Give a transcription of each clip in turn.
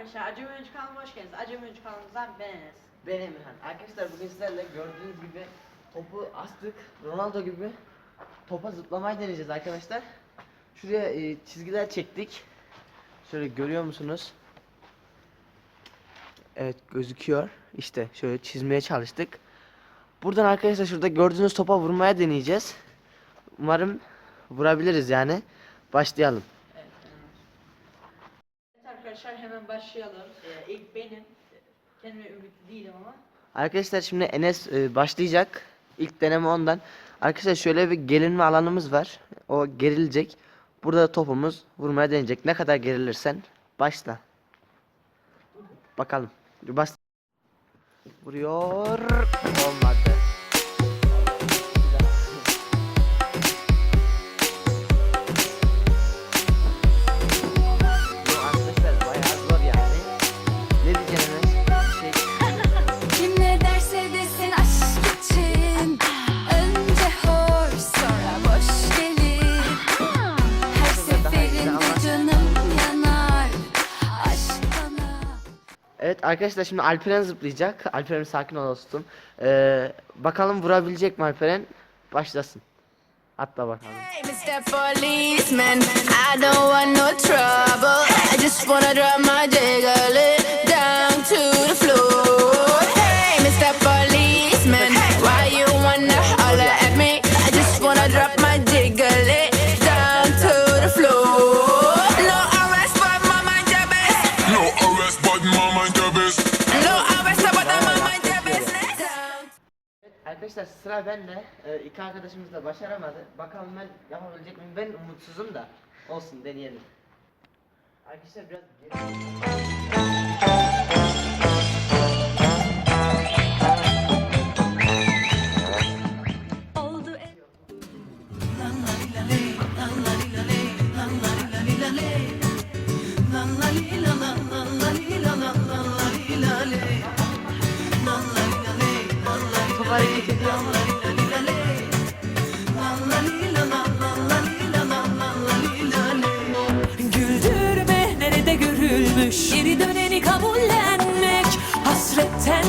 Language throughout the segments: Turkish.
arkadaşlar Acemi Oyuncu kanalıma hoş geldiniz. Acemi Oyuncu kanalımızdan ben. Ben Emirhan. Arkadaşlar bugün sizlerle gördüğünüz gibi topu astık. Ronaldo gibi topa zıplamayı deneyeceğiz arkadaşlar. Şuraya e, çizgiler çektik. Şöyle görüyor musunuz? Evet gözüküyor. İşte şöyle çizmeye çalıştık. Buradan arkadaşlar şurada gördüğünüz topa vurmaya deneyeceğiz. Umarım vurabiliriz yani. Başlayalım. Arkadaşlar hemen başlayalım. Ee, ilk benim. Kendime ümitli değilim ama. Arkadaşlar şimdi Enes e, başlayacak. İlk deneme ondan. Arkadaşlar şöyle bir gerilme alanımız var. O gerilecek. Burada da topumuz vurmaya deneyecek. Ne kadar gerilirsen başla. Bakalım. Bas. Vuruyor. Olmadı. Evet arkadaşlar şimdi Alperen zıplayacak. Alperen sakin ol dostum. Ee, bakalım vurabilecek mi Alperen? Başlasın. Atla bakalım. Hey Arkadaşlar sıra bende. Ee, iki arkadaşımız da başaramadı. Bakalım ben yapabilecek miyim? Ben umutsuzum da. Olsun deneyelim. Arkadaşlar biraz geri... Güldürme nerede görülmüş? Geri döneni kabullenmek. Hasretten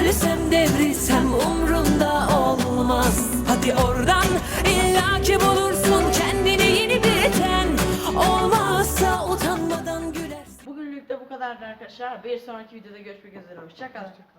ölsem devrilsem umrumda olmaz. Hadi oradan illaki bulursun kendini yeni bir ten Olmazsa utanmadan gülersin. Bugünlük de bu kadardı arkadaşlar. Bir sonraki videoda görüşmek üzere. Hoşçakalın.